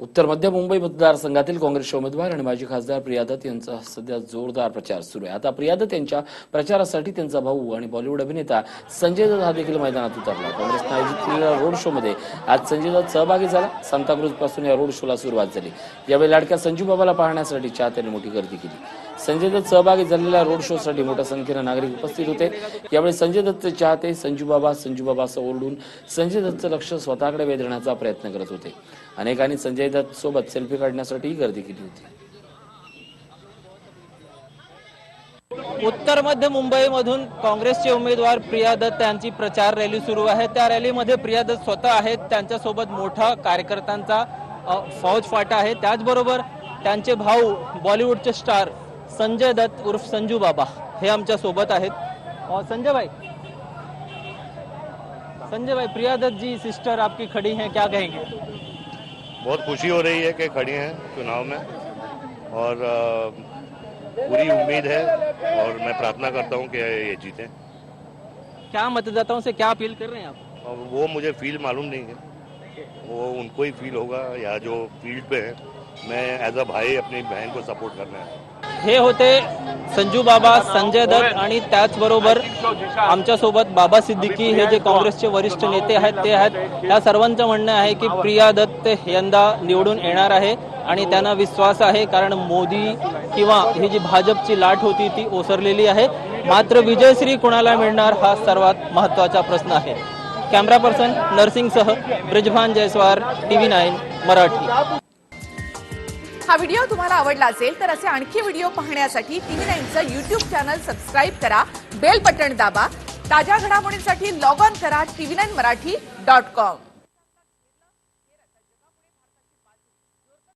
उत्तर मध्य मुंबई मतदारसंघातील काँग्रेसचे उमेदवार आणि माजी खासदार प्रिया दत्त यांचा सध्या जोरदार प्रचार सुरू आहे. आता प्रिया दत्त यांच्या प्रचारासाठी त्यांचा भाऊ आणि बॉलिवूड अभिनेता संजय दत्त हा देखील मैदानात उतरला. काँग्रेसनं आयोजित असलेल्या रोड शो मध्ये आज संजय दत्त सहभागी झाला. सांताक्रूजपासून या रोड शोला सुरुवात झाली. यावेळी लाडक्या संजू बाबाला पाहण्यासाठी चाहत्यांनी मोठी गर्दी केली. संजय दत्त सहभागी झालेल्या रोड शो साठी मोठ्या संख्येनं नागरिक उपस्थित होते. यावेळी संजय दत्तचे चाहते संजू बाबा संजू बाबा असं ओरडून संजय दत्तचं लक्ष स्वतःकडे वेधण्याचा प्रयत्न करत होते. अनेकांनी संजय दत्त सोबत सेल्फी काढण्यासाठी गर्दी केली होती. उत्तर मध्य मुंबईमधून काँग्रेसचे उमेदवार प्रिया दत्त यांची प्रचार रॅली सुरू आहे. त्या रॅलीमध्ये प्रिया दत्त स्वतः आहेत. त्यांच्यासोबत मोठा कार्यकर्त्यांचा फौज फाटा आहे. त्याचबरोबर त्यांचे भाऊ बॉलिवूडचे स्टार संजय दत्त उर्फ संजू बाबा हे आमच्यासोबत आहेत. संजय भाई संजय भाई प्रिया दत्त जी सिस्टर आपकी खड़ी हैं क्या कहेंगे? बहुत खुशी हो रही है कि खड़ी हैं चुनाव में। और आ... पूरी उम्मीद है और मैं प्रार्थना करता हूं कि ये जीतें। क्या मतदाताओं से क्या अपील कर रहे हैं आप? और वो मुझे फील मालूम नहीं है। वो उनको ही फील होगा या जो फील्ड पे है। मैं एज अ भाई अपनी बहन को सपोर्ट करना है। हे होते संजू बाबा संजय दत्त आणि त्याचबरोबर आमच्यासोबत बाबा सिद्दीकी हे जे काँग्रेसचे वरिष्ठ नेते आहेत ते आहेत. या सर्वांचं म्हणणं आहे की प्रिया दत्त यंदा निवडून येणार आहे आणि त्यांना विश्वास आहे कारण मोदी किंवा ही जी भाजपची लाट होती ती ओसरलेली आहे. मात्र विजयश्री कुणाला मिळणार हा सर्वात महत्त्वाचा प्रश्न आहे. कॅमेरा पर्सन नरसिंगसह ब्रिजभान जयस्वार टीव्ही नाईन मराठी. हा व्हिडिओ तुम्हाला आवडला असेल तर असे आणखी व्हिडिओ पाहण्यासाठी टीव्ही नाईनचं युट्यूब चॅनल सबस्क्राईब करा बेल बटन दाबा ताज्या घडामोडींसाठी लॉग ऑन करा TV nine Marathi dot com.